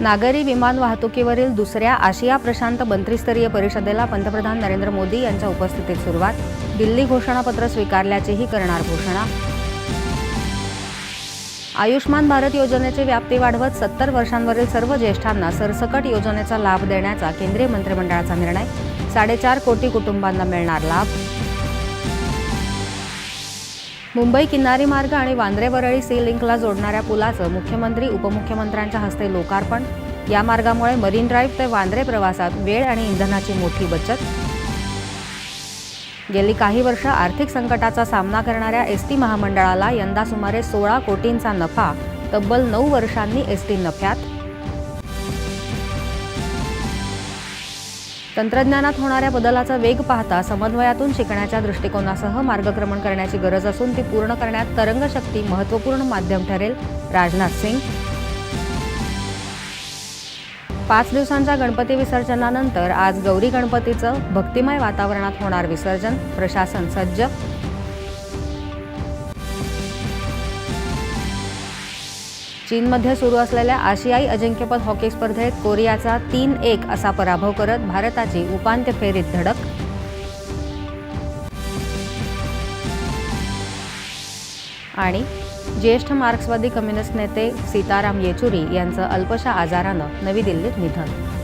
नागरी विमान वाहतुकीवरील दुसऱ्या आशिया प्रशांत मंत्रिस्तरीय परिषदेला पंतप्रधान नरेंद्र मोदी यांच्या उपस्थितीत सुरुवात. दिल्ली घोषणापत्र स्वीकारल्याचीही करणार घोषणा. आयुष्मान भारत योजनेची व्याप्ती वाढवत सत्तर वर्षांवरील सर्व ज्येष्ठांना सरसकट योजनेचा लाभ देण्याचा केंद्रीय मंत्रिमंडळाचा निर्णय. साडेचार कोटी कुटुंबांना मिळणार लाभ. मुंबई किनारी मार्ग आणि वांद्रे वरळी सी लिंकला जोडणाऱ्या पुलाचं मुख्यमंत्री उपमुख्यमंत्र्यांच्या हस्ते लोकार्पण. या मार्गामुळे मरीन ड्राईव्ह ते वांद्रे प्रवासात वेळ आणि इंधनाची मोठी बचत. गेली काही वर्ष आर्थिक संकटाचा सामना करणाऱ्या एस टी महामंडळाला यंदा सुमारे सोळा कोटींचा नफा तब्बल नऊ वर्षांनी एस टी नफ्यात. तंत्रज्ञानात होणाऱ्या बदलाचा वेग पाहता समन्वयातून शिकण्याच्या दृष्टिकोनासह मार्गक्रमण करण्याची गरज असून ती पूर्ण करण्यात तरंगशक्ती महत्त्वपूर्ण माध्यम ठरेल. राजनाथ सिंग. पाच दिवसांच्या गणपती विसर्जनानंतर आज गौरी गणपतीचं भक्तिमय वातावरणात होणार विसर्जन. प्रशासन सज्ज. चीनमध्ये सुरू असलेल्या आशियाई अजिंक्यपद हॉकी स्पर्धेत कोरियाचा तीन एक असा पराभव करत भारताची उपांत्य फेरीत धडक. आणि ज्येष्ठ मार्क्सवादी कम्युनिस्ट नेते सीताराम येचुरी यांचं अल्पशा आजारानं नवी दिल्लीत निधन.